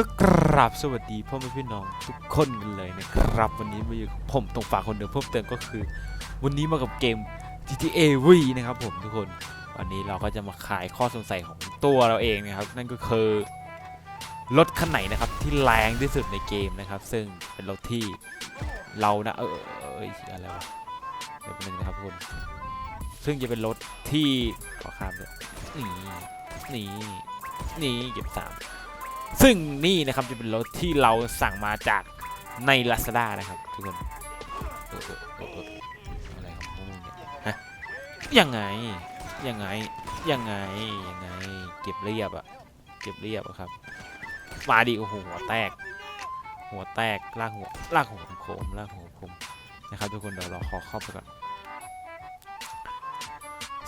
ก็กราบสวัสดีพ่อแม่พี่น้องทุกคนกันเลยนะครับ วันนี้มาอยู่กับผมตรงฝากคนเดิมเพิ่มเติมก็คือ วันนี้มากับเกม GTA V นะครับผมทุกคนวันนี้เราก็จะมาขายข้อสงสัยของตัวเราเองนะครับ นั่นก็คือรถคันไหนนะครับที่แรงที่สุดในเกมนะครับ ซึ่งเป็นรถที่เรานะเออเอออะไรวะเดี๋ยวนึงนะครับทุกคนซึ่งจะเป็นรถที่ขอข้ามเลยนี่นี่นี่เก็บสาม ซึ่งนี่นะครับจะเป็นรถที่เราสั่งมาจากใน Lazada นะครับทุกคนอะไรของพวกมึงเนี่ยฮะยังไงยังไงยังไงยังไงเก็บเรียบอะเก็บเรียบอะครับมาดิโอ้โหหัวแตก หัวแตกลากหัวลากหัวโคมลากหัวโคมนะครับทุกคนเดี๋ยวเราขอเข้าไปก่อน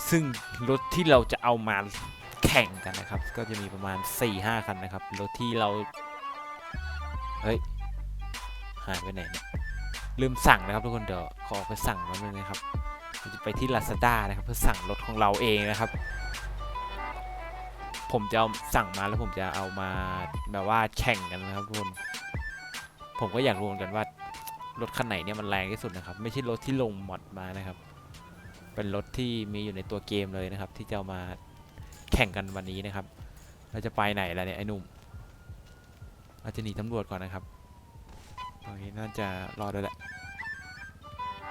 ซึ่งรถที่เราจะเอามา แข่งกันนะครับ ก็จะมีประมาณ 4-5 คันนะครับ รถที่เรา เฮ้ย หายไปไหนเนี่ย ลืมสั่งนะครับทุกคน เดี๋ยวขอไปสั่งมาเลยนะครับจะไปที่ Lazada นะครับ เพื่อสั่งรถของเราเองนะครับ ผมจะเอาสั่งมาแล้วผมจะเอามาแบบว่าแข่งกันนะครับทุกคน ผมก็อยากรู้เหมือนกันว่ารถคันไหนเนี่ยมันแรงที่สุดนะครับ ไม่ใช่รถที่ลงมอดมานะครับ เป็นรถที่มีอยู่ในตัวเกมเลยนะครับ ที่จะามา แข่งกันวันนี้นะครับ เราจะไปไหนล่ะเนี่ยไอ้หนุ่มเราจะหนีตำรวจก่อนนะครับโอเคน่าจะรอดด้วยแหละ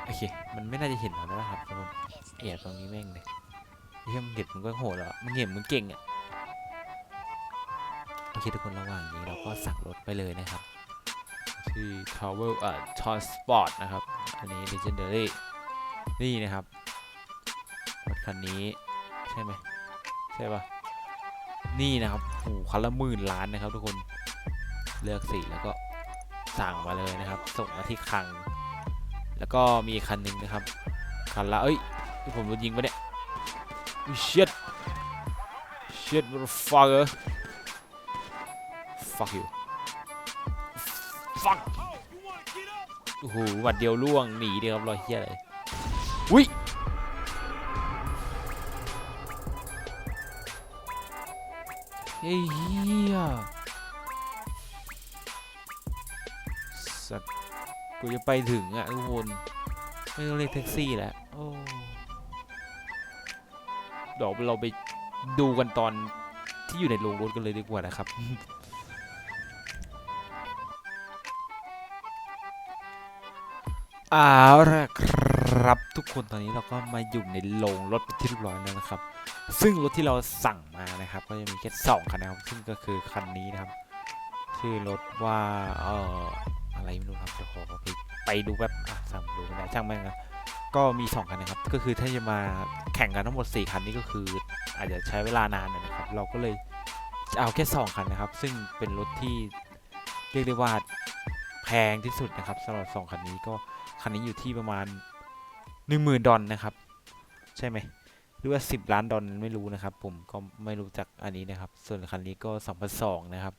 โอเค มันไม่น่าจะเห็นเราแล้วนะครับทุกคนแอบตรงนี้แม่งเลยเฮ้ยมึงเห็นมึงก็โหดแล้วมึงเห็นมึงเก่งอะโอเคทุกคนระหว่างนี้เราก็สั่งรถไปเลยนะครับที่ Tower เอ่อ t o r Sport นะครับ อันนี้ Legendary นี่นะครับรถคันนี้ใช่ไหม ใช่ปะนี่นะครับโอ้คันละหมื่นล้านนะครับทุกคนเลือกสีแล้วก็สั่งมาเลยนะครับ ส่งมาที่คลัง แล้วก็มีคันหนึ่งนะครับคันละเอ้ยที่ผมโดนยิงปะเนี่ยเชิดเชิด motherfucker fuck you fuck โอ้โหหวัดเดียวล่วงหนีเดียวครับรอยเฮียเลยอะ ไอ้เฮียสัตว์กูจะไปถึงอะทุกคน ไม่ต้องเรียกแท็กซี่แล้วโอ้เดี๋ยวเราไปดูกันตอนที่อยู่ในโรงรถกันเลยดีกว่านะครับเอาละครับทุกคนตอนนี้เราก็มาอยู่ในโรงรถเป็นที่เรียบร้อยแล้วนะครับ ซึ่งรถที่เราสั่งมานะครับ ก็จะมีแค่สองคันนะครับซึ่งก็คือคันนี้นะครับ ชื่อรถว่าเอ่ออะไรไม่รู้ครับเดี๋ยวขอไปไปดูแบบสั่งดูไม่ได้ช่างแม่งนะก็มีสองคันนะครับ ก็คือถ้าจะมาแข่งกันทั้งหมด 4 คันนี้ก็คือ อาจจะใช้เวลานานหน่อยนะครับ เราก็เลยเอาแค่สองคันนะครับ ซึ่งเป็นรถที่เรียกได้ว่าแพงที่สุดนะครับสำหรับสองคันนี้ก็คันนี้อยู่ที่ประมาณ 10,000 ดอลนะครับ ใช่ไหม หรือว่า 10 ล้านดอลไม่รู้นะครับ ผมก็ไม่รู้จักอันนี้นะครับ ส่วนคันนี้ก็2,002นะครับ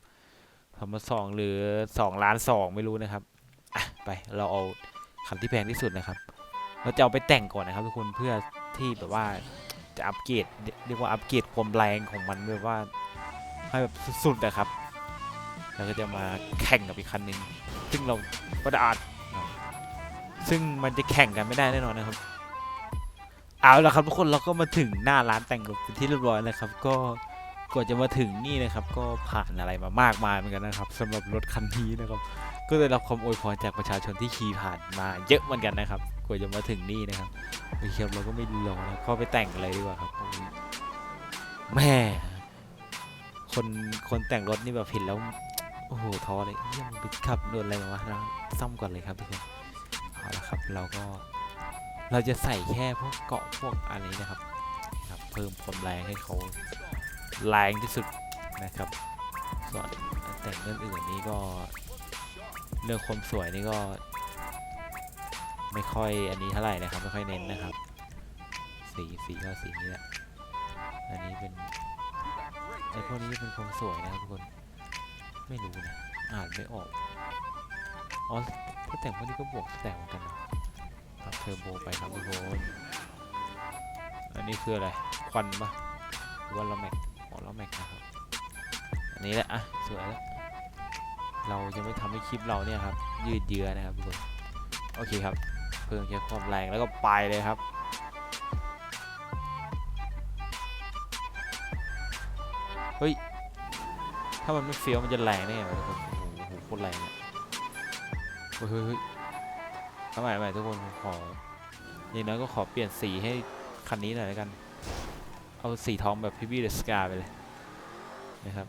2,002หรือ2ล้าน2ไม่รู้นะครับไปเราเอาคันที่แพงที่สุดนะครับ เราจะเอาไปแต่งก่อนนะครับทุกคนเพื่อที่แบบว่าจะอัปเกรดเรียกว่าอัปเกรดความแรงของมันแบบว่าให้แบบสุดๆนะครับแล้วก็จะมาแข่งกับอีกคันหนึ่งซึ่งเราก็จะอาจซึ่งมันจะแข่งกันไม่ได้แน่นอนนะครับ เอาละครับทุกคนเราก็มาถึงหน้าร้านแต่งรถเป็นที่เรียบร้อยแล้วครับ ก็กว่าจะมาถึงนี่นะครับ ก็ผ่านอะไรมามากมายเหมือนกันนะครับสำหรับรถคันนี้นะครับ ก็ได้รับความอวยพรจากประชาชนที่ขี่ผ่านมาเยอะเหมือนกันนะครับ กว่าจะมาถึงนี่นะครับโอเคครับเราก็ไม่รอนะเข้าไปแต่งเลยดีกว่าครับแม่คนคนแต่งรถนี่แบบเห็นแล้วโอ้โหท้อเลยยี่ยมงไปขับโดนอะไรมาวะนะซ่อมก่อนเลยครับทุกคนเอาละครับเราก็ เราจะใส่แค่พวกเกาะพวกอะไรนะครับครับ เพิ่มความแรงให้เขาแรงที่สุดนะครับ ส่วนแต่งเรื่องอื่นนี่ก็เรื่องความสวยนี่ก็ ไม่ค่อยอันนี้เท่าไหร่นะครับไม่ค่อยเน้นนะครับ สีสีก็สีนี้แหละอันนี้เป็นไอพวกนี้เป็นความสวยนะครับทุกคนไม่รู้นะอ่านไม่ออกอ๋อถ้าแต่งพวกนี้ก็บวกแต่งเหมือนกันเนะปรับ เทอร์โบไปครับทุกคนอันนี้คืออะไร ควันปะหรือว่าล้อแม็กอ๋อล้อแม็กนะครับ อันนี้แหละอะสวยแล้ว เราจะไม่ทำให้คลิปเราเนี่ยครับยืดเยื้อนะครับทุกคน โอเคครับ เพิ่มแค่ความแรงแล้วก็ไปเลยครับเฮ้ย ถ้ามันไม่เฟี้ยวมันจะแรงได้ไงวะทุกคนโอ้โหโอ้โหโคตรแรงอะเฮ้ยเฮ้ย เฮ้ยทำไมทำไมทุกคนผมขออย่างน้อยก็ขอเปลี่ยนสีให้คันนี้หน่อยแล้วกัน เอาสีทองแบบพี่บี้เดอะสกาไปเลยนะครับ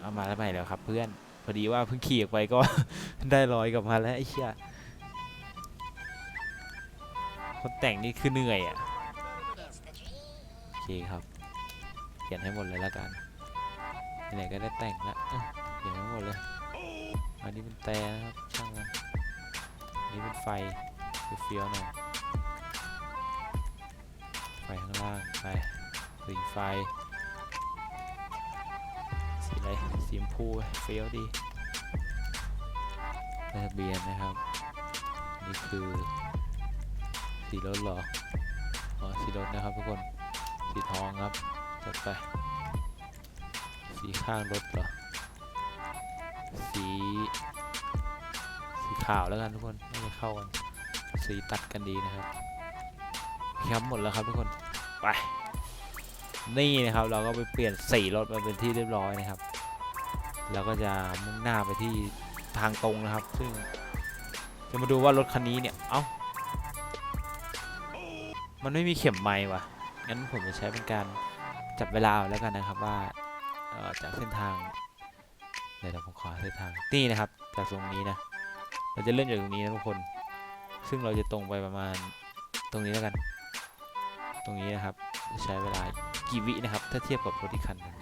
เอามาแล้วใหม่แล้วครับ เพื่อน พอดีว่าเพิ่งขี่ออกไปก็ ได้รอยกลับมาแล้วไอ้เชี่ยคนแต่งนี่คือเหนื่อยอะโอเคครับเขียนให้หมดเลยแล้วกันไหนก็ได้แต่งล้วเอ้ยเขียนให้หมดเลยอันนี้เป็นแต่นะครับช่างมัน นนี้เป็นไฟเฟี้ยวๆหน่อยไฟข้างล่างไปสีไฟ สีอะไรสีชมพูเฟี้ยวดีทะเบียนนะครับ นี่คือสีรถหรออ๋อสีรถนะครับทุกคนสีทองครับจัดไป สีข้างรถเหรอ สี สีขาวแล้วกันทุกคนไม่ได้เข้ากัน สีตัดกันดีนะครับครับหมดแล้วครับทุกคนไปนี่นะครับเราก็ไปเปลี่ยนสีรถมาเป็นที่เรียบร้อยนะครับเราก็จะมุ่งหน้าไปที่ทางตรงนะครับ ซึ่งจะมาดูว่ารถคันนี้เนี่ยเอ้ามันไม่มีเข็มไม้ว่ะงั้นผมจะใช้เป็นการจับเวลาแล้วกันนะครับว่าจากเส้นทางเดี๋ยวผมขอเส้นทางนี่นะครับจากตรงนี้นะ เราจะเริ่มจากตรงนี้นะทุกคน ซึ่งเราจะตรงไปประมาณตรงนี้แล้วกัน ตรงนี้นะครับ ใช้เวลากี่วินะครับ ถ้าเทียบกับรถที่คันนึง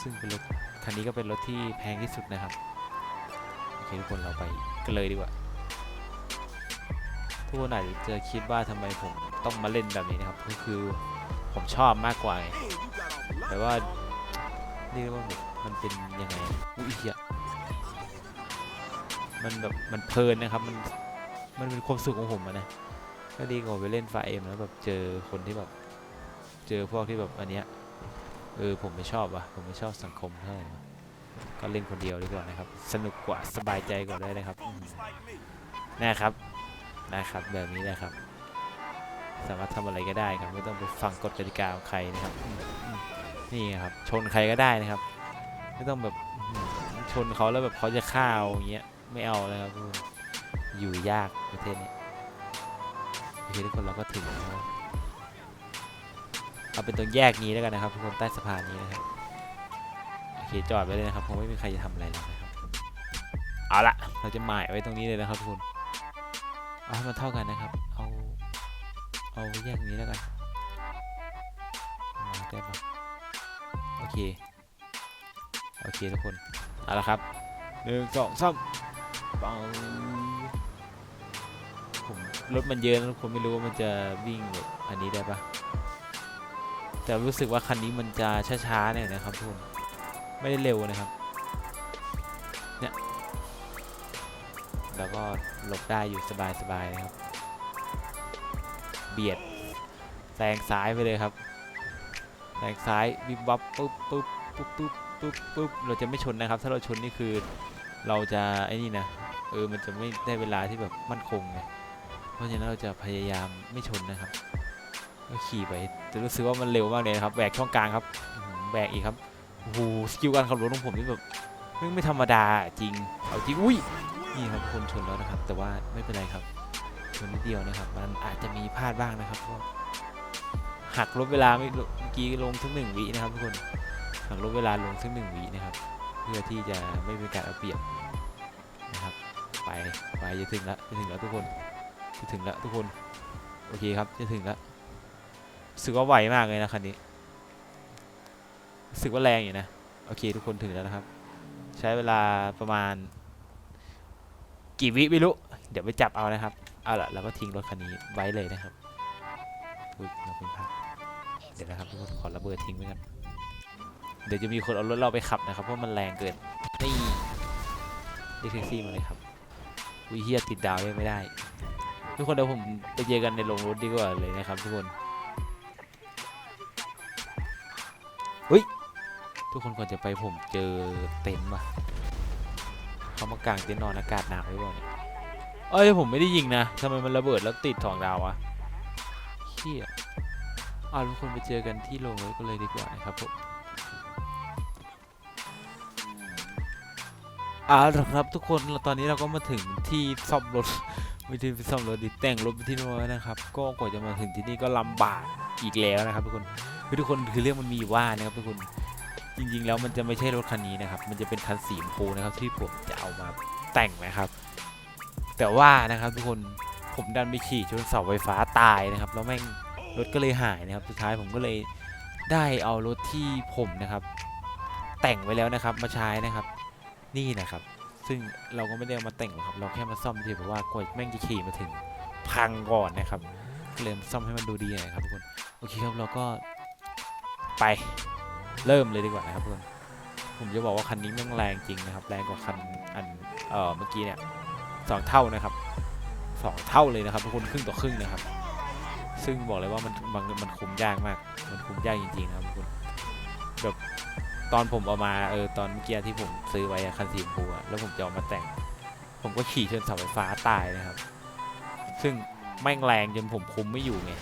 ซึ่งเป็นรถคันนี้ก็เป็นรถที่แพงที่สุดนะครับ โอเคทุกคนเราไปกันเลยดีกว่า ทุกคนอาจจะคิดว่าทำไมผมต้องมาเล่นแบบนี้นะครับ ก็คือผมชอบมากกว่าไงแต่ว่าเรียกได้ว่ามันเป็นยังไง อุ้ยเหี้ย มันแบบมันเพลินนะครับ มันมันเป็นความสุขของผมอะนะก็ดีกว่าไปเล่นไฟเอ็มแล้วแบบเจอคนที่แบบเจอพวกที่แบบอันเนี้ยเออผมไม่ชอบว่ะผมไม่ชอบสังคมเท่าไหร่ก็เล่นคนเดียวดีกว่านะครับ สนุกกว่าสบายใจกว่าด้วยนะครับนะครับนะครับแบบนี้นะครับ สามารถทำอะไรก็ได้ครับไม่ต้องไปฟังกฎกติกาของใครนะครับ นี่ครับชนใครก็ได้นะครับ ไม่ต้องแบบชนเขาแล้วแบบเขาจะฆ่าอย่างเงี้ย ไม่เอาเลยครับทุกคนอยู่ยากประเทศนี้โอเคทุกคนเราก็ถึงแล้วเอาเป็นตรงแยกนี้แล้วกันนะครับทุกคนใต้สะพานนี้นะครับโอเคจอดไว้เลยนะครับคงไม่มีใครจะทำอะไรหรอกนะครับเอาละเราจะหมายไว้ตรงนี้เลยนะครับทุกคนเอาให้มันเท่ากันนะครับ เอาเอาแยกนี้แล้วกันมาได้ปะโอเคโอเคทุกคนเอาละครับหนึ่งสองสาม ปังผมรถมันเยอะนะทุนไม่รู้ว่ามันจะวิ่งแบบอันนี้ได้ปะแต่รู้สึกว่าคันนี้มันจะช้าๆเนี่ยนะครับทุกคนไม่ได้เร็วนะครับเนี่ยแล้วก็หลบได้อยู่สบายๆนะครับ เบียดแซงซ้ายไปเลยครับแซงซ้ายวิบวับปุ๊บปุ๊บปุ๊บปุ๊บปุ๊บปุ๊บเราจะไม่ชนนะครับ ถ้าเราชนนี่คือเราจะไอ้นี่นะ เออมันจะไม่ได้เวลาที่แบบมั่นคงไงเพราะฉะนั้นเราจะพยายามไม่ชนนะครับก็ขี่ไปจะรู้สึกว่ามันเร็วมากเลยนะครับแบกช่องกลางครับแบกอีกครับโอ้โหสกิลการขับรถของผมนี่แบบไม่ธรรมดาจริงเอาจริงอุ้ยนี่ครับคนชนแล้วนะครับ แต่ว่าไม่เป็นไรครับชนนิดเดียวนะครับ มันอาจจะมีพลาดบ้างนะครับเพราะหักลบเวลาเมื่อกี้ลงทั้งหนึ่งวินะครับทุกคนหักลบเวลาลงทั้งหนึ่งวินะครับ เพื่อที่จะไม่เป็นการเอาเปรียบ ไปไปจะถึงแล้วจะถึงแล้วทุกคนจะถึงแล้วทุกคน โอเคครับจะถึงแล้วสึกว่าไหวมากเลยนะคันนี้สึกว่าแรงอยู่นะ โอเคทุกคนถึงแล้วนะครับ ใช้เวลาประมาณ กี่วิไม่รู้ เดี๋ยวไปจับเอานะครับ เอาละเราก็ทิ้งรถคันนี้ไว้เลยนะครับอุ้ยเราเป็นพักเดี๋ยวนะครับทุกคนขอระเบิดทิ้งไว้กันเดี๋ยวจะมีคนเอารถเราไปขับนะครับเพราะมันแรงเกินนี่เรียกแท็กซี่มาเลยครับ วิเฮียติดดาวยังไม่ได้ ทุกคนเดี๋ยวผมไปเจอกันในโรงรถดีกว่าเลยนะครับทุกคนเฮ้ยทุกคนก่อนจะไปผมเจอเต็นท์ว่ะเขามากางเต็นท์นอนอากาศหนาวหรือเปล่าเนี่ยเอ้ยผมไม่ได้ยิงนะทำไมมันระเบิดแล้วติดสองดาวอะเฮียเอาทุกคนไปเจอกันที่โรงรถกันเลยดีกว่านะครับผม เอาละครับทุกคนตอนนี้เราก็มาถึงที่ซ่อมรถไม่ใช่ไปซ่อมรถดิแต่งรถไปที่โน้นนะครับ ก็กว่าจะมาถึงที่นี่ก็ลำบากอีกแล้วนะครับทุกคนคือทุกคนคือเรื่องมันมีว่านะครับทุกคนจริงๆแล้วมันจะไม่ใช่รถคันนี้นะครับ มันจะเป็นคันสีชมพูนะครับที่ผมจะเอามาแต่งนะครับ แต่ว่านะครับทุกคนผมดันไปขี่ชนเสาไฟฟ้าตายนะครับ แล้วแม่งรถก็เลยหายนะครับ สุดท้ายผมก็เลยได้เอารถที่ผมนะครับ แต่งไว้แล้วนะครับมาใช้นะครับ นี่นะครับ ซึ่งเราก็ไม่ได้มาแต่งหรอกครับ เราแค่มาซ่อมเฉยเพราะว่ากว่าแม่งจะขี่มาถึงพังก่อนนะครับเลยมซ่อมให้มันดูดีหน่อยครับทุกคนโอเคครับเราก็ไปเริ่มเลยดีกว่านะครับทุกคนผมจะบอกว่าคันนี้แม่งแรงจริงนะครับ แรงกว่าคันอันเอ่อเมื่อกี้เนี่ยสองเท่านะครับสองเท่าเลยนะครับทุกคนครึ่งต่อครึ่งนะครับ ซึ่งบอกเลยว่ามันมันมันคุมยากมาก มันคุมยากจริงๆนะครับทุกคนแบบ ตอนผมเอามาเออตอนเมื่อกี้ที่ผมซื้อไว้คันสีชมพูแล้วผมจะเอามาแต่ง ผมก็ขี่ชนเสาไฟฟ้าตายนะครับ ซึ่งแม่งแรงจนผมคุมไม่อยู่ไง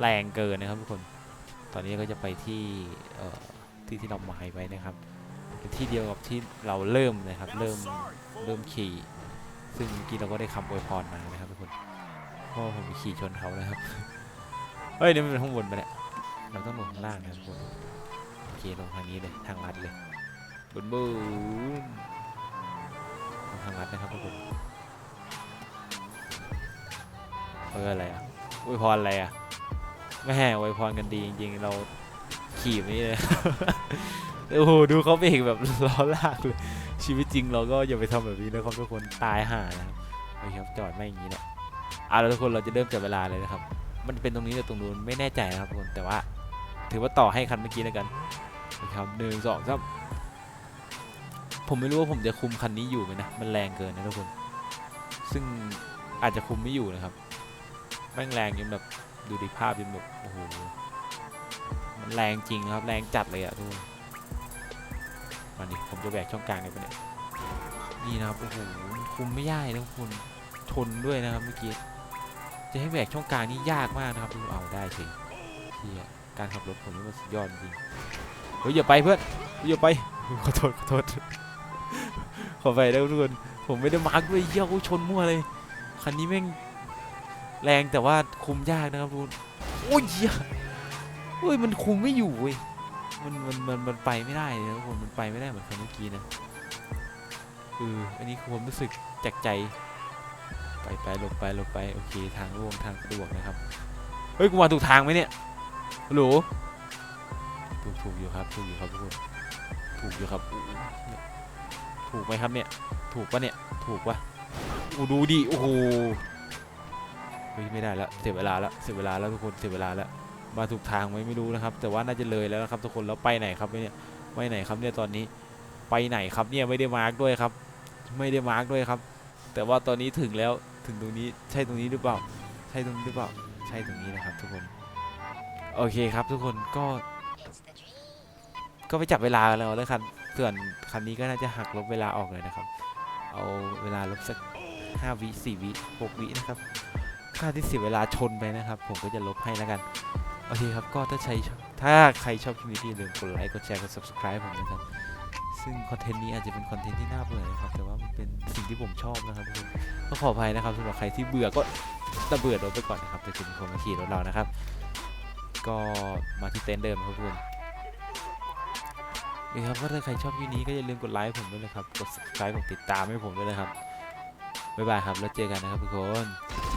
แรงเกินนะครับทุกคน ตอนนี้ก็จะไปที่เอ่อที่ที่เราหมายไว้นะครับเป็นที่เดียวกับที่เราเริ่มนะครับเริ่มเริ่มขี่ ซึ่งเมื่อกี้เราก็ได้คำอวยพรมานะครับทุกคนเพราะผมขี่ชนเขานะครับเฮ้ยนี่มันเป็นข้างบนไปเนี่ยเราต้องลงข้างล่างนะทุกคน เคลงทางนี้เลยทางลัดเลยบุนบุนลงทางลัดนะครับทุกคนเอออะไรอะอวยพรอะไรอะไม่แห่อวยพรกันดีจริงๆเราขี่แบบนี้เลยโอ้โหดูเขาเบรกแบบล้อลากเลยชีวิตจริงเราก็อย่าไปทำแบบนี้นะครับทุกคนตายห่านะครับโอเคครับจอดไม่อย่างนี้แหละเอาแล้วทุกคนเราจะเริ่มจับเวลาเลยนะครับ มันเป็นตรงนี้หรือตรงนู้นไม่แน่ใจนะครับทุกคนแต่ว่า ถือว่าต่อให้คันเมื่อกี้แล้วกัน นะครับหนึ่งสองสามผมไม่รู้ว่าผมจะคุมคันนี้อยู่ไหมนะ มันแรงเกินนะทุกคน ซึ่งอาจจะคุมไม่อยู่นะครับแม่งแรงจนแบบดูดิภาพเป็นแบบโอ้โห มันแรงจริงนะครับ แรงจัดเลยอะทุกคนมาดิผมจะแบกช่องกลางเลยปะเนี่ยนี่นะครับโอ้โหมุมไม่ได้นะทุกคนชนด้วยนะครับเมื่อกี้ จะให้แบกช่องกลางนี่ยากมากนะครับดูเอาได้สิเฮียการขับรถผมนี่มันสุดยอดจริง เฮ้ยอย่าไปเพื่อนอย่าไปขอโทษขอโทษขอไปแล้วทุกคนผมไม่ได้มาร์กด้วยเหี้ยกูชนมั่วเลยคันนี้แม่งแรงแต่ว่าคุมยากนะครับทุกคนโอ้ยเหี้ยเฮ้ยมันคุมไม่อยู่เว้ยมันมันมันมันไปไม่ได้นะทุกคนมันไปไม่ได้เหมือนคันเมื่อกี้นะเอออันนี้คือผมรู้สึกจากใจ ไปไปหลบไปหลบไปโอเคทางโล่งทางสะดวกนะครับเฮ้ยกูมาถูกทางไหมเนี่ยฮัลโหล ถูกถูกอยู่ครับถูกอยู่ครับทุกคนถูกอยู่ครับถูกไหมครับเนี่ยถูกปะเนี่ยถูกปะอูดูดิโอ้โหเฮ้ยไม่ได้แล้วเสียเวลาแล้วเสียเวลาแล้วทุกคนเสียเวลาแล้วมาถูกทางไหมไม่รู้นะครับ แต่ว่าน่าจะเลยแล้วนะครับทุกคนแล้วไปไหนครับเนี่ยไปไหนครับเนี่ยตอนนี้ไปไหนครับเนี่ยไม่ได้มาร์กด้วยครับ ไม่ได้มาร์กด้วยครับ แต่ว่าตอนนี้ถึงแล้วถึงตรงนี้ใช่ตรงนี้หรือเปล่า ใช่ตรงนี้หรือเปล่า ใช่ตรงนี้นะครับทุกคน โอเคครับทุกคนก็ ก็ไปจับเวลาแล้วแล้วคันส่วนคันนี้ก็น่าจะหักลบเวลาออกเลยนะครับ เอาเวลาลบสักห้าวิสี่วิหกวินะครับค่าที่เสียเวลาชนไปนะครับ ผมก็จะลบให้แล้วกันโอเคครับก็ถ้าใช้ถ้าใครชอบคลิปนี้อย่าลืมกดไลค์กดแชร์กด subscribe ผมนะครับซึ่งคอนเทนต์นี้อาจจะเป็นคอนเทนต์ที่น่าเบื่อนะครับแต่ว่ามันเป็นสิ่งที่ผมชอบนะครับทุกคนก็ขออภัยนะครับสำหรับใครที่เบื่อก็ระเบิดรถไปก่อนนะครับแต่จะมีคนมาขี่รถเรานะครับ ก็มาที่เต็นท์เดิมครับทุกคน นะครับก็ถ้าใครชอบคลิปนี้ก็อย่าลืมกดไลค์ผมด้วยนะครับ กด subscribe กดติดตามให้ผมด้วยนะครับ บ๊ายบายครับ แล้วเจอกันนะครับทุกคน